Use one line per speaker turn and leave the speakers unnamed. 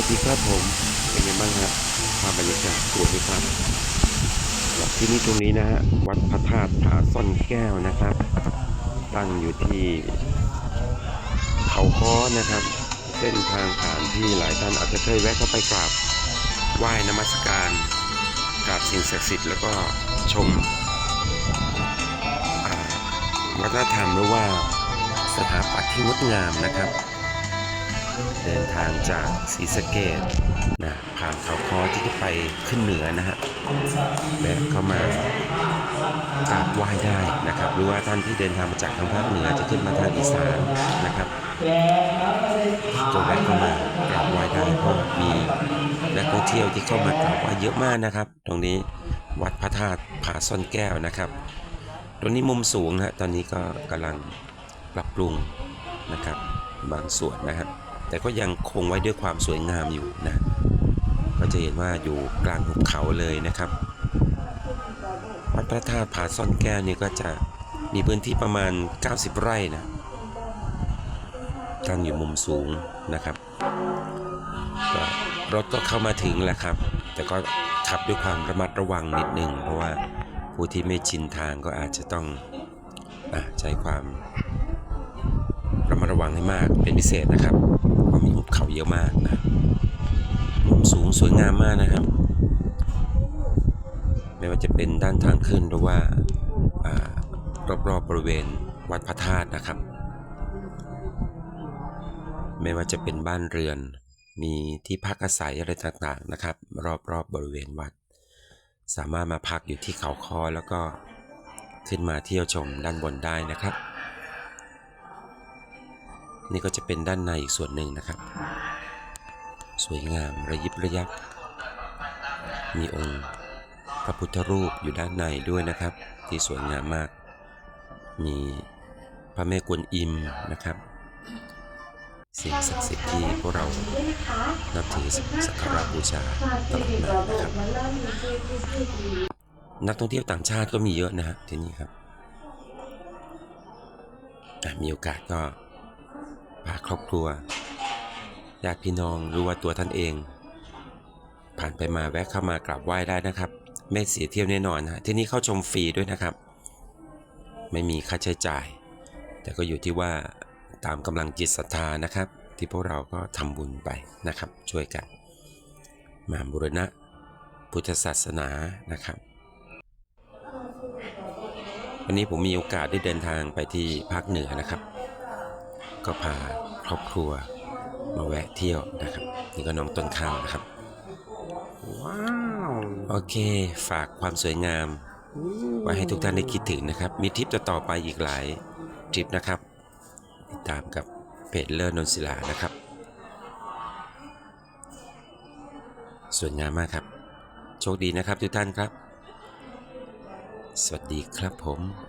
วัสดีครับผม เป็นไงบ้างครับภาพบรรยากาศสวยไหมครับที่นี่ตรงนี้นะฮะวัดพระธาตุผาซ่อนแก้วนะครับ ตั้งอยู่ที่ เขาค้อนะครับ เส้นทางผ่านที่หลายท่านอาจจะเคยแวะเข้าไปกราบไหว้นมัสการกราบสิ่งศักดิ์สิทธิ์แล้วก็ชมวัฒนธรรมหรือว่าสถาปัตย์ที่งดงามนะครับ เดินทางจากศรีสะเกดนะผ่านเขาคอที่จะไปขึ้นเหนือนะฮะแวะเข้ามากราบไหว้ได้นะครับ หรือว่าท่านที่เดินทางมาจากทางภาคเหนือจะขึ้นมาทางอีสานนะครับก็แวะเข้ามากราบไหว้ได้เพราะมีนักท่องเที่ยวที่เข้ามากราบไหว้เยอะมากนะครับ ตรงนี้วัดพระธาตุผาซ่อนแก้วนะครับตรงนี้มุมสูงนะฮะตอนนี้ก็กำลังปรับปรุงนะครับบางส่วนนะฮะ แต่ก็ยังคงไว้ด้วยความสวยงามอยู่นะ ก็จะเห็นว่าอยู่กลางหุบเขาเลยนะครับวัดพระธาตุผาซ่อนแก้วนี่ก็จะมีพื้นที่ประมาณ 90 ไร่นะ ตั้งอยู่มุมสูงนะครับ รถก็เข้ามาถึงแหละครับ แต่ก็ขับด้วยความระมัดระวังนิดนึง เพราะว่าผู้ที่ไม่ชินทางก็อาจจะต้องอใช้ความ ระมัดระวังให้มากเป็นพิเศษนะครับเพราะมีหุบเขาเยอะมากนะมุมสูงสวยงามมากนะครับ ไม่ว่าจะเป็นด้านทางขึ้นหรือว่าอารอบๆบบริเวณวัดพระธาตุนะครับ ไม่ว่าจะเป็นบ้านเรือน มีที่พักอาศัยอะไรต่างๆนะครับ รอบๆบบริเวณวัด สามารถมาพักอยู่ที่เขาคอแล้วก็ขึ้นมาเที่ยวชมด้านบนได้นะครับ นี่ก็จะเป็นด้านในอีกส่วนหนึ่งนะครับ สวยงามระยิบระยับ มีองค์พระพุทธรูปอยู่ด้านในด้วยนะครับ ที่สวยงามมาก มีพระแม่กวนอิมนะครับสิ่งศักดิ์สิทธิ์ที่พวกเรานับถือสักการะบูชาตลอดมานะครับ นักท่องเที่ยวต่างชาติก็มีเยอะนะฮะที่นี่ครับ มีโอกาสก็ พาครอบครัวญาติพี่น้องหรือว่าตัวท่านเอง ผ่านไปมาแวะเข้ามากราบไหว้ได้นะครับ ไม่เสียเที่ยวแน่นอนนะที่นี่เข้าชมฟรีด้วยนะครับ ไม่มีค่าใช้จ่าย แต่ก็อยู่ที่ว่าตามกำลังจิตศรัทธานะครับ ที่พวกเราก็ทำบุญไปนะครับ ช่วยกัน มาบูรณะ พุทธศาสนานะครับ วันนี้ผมมีโอกาสได้เดินทางไปที่ภาคเหนือนะครับ ก็พาครอบครัวมาแวะเที่ยวนะครับ นี่ก็น้องต้นข้าวนะครับ
ว้าว
โอเค ฝากความสวยงาม ไว้ให้ทุกท่านได้คิดถึงนะครับ มีทริปต่อๆไปอีกหลายทริปนะครับ ติดตามกับเพจเลิศนนศิลานะครับ สวยงามมากครับ โชคดีนะครับทุกท่านครับ สวัสดีครับผม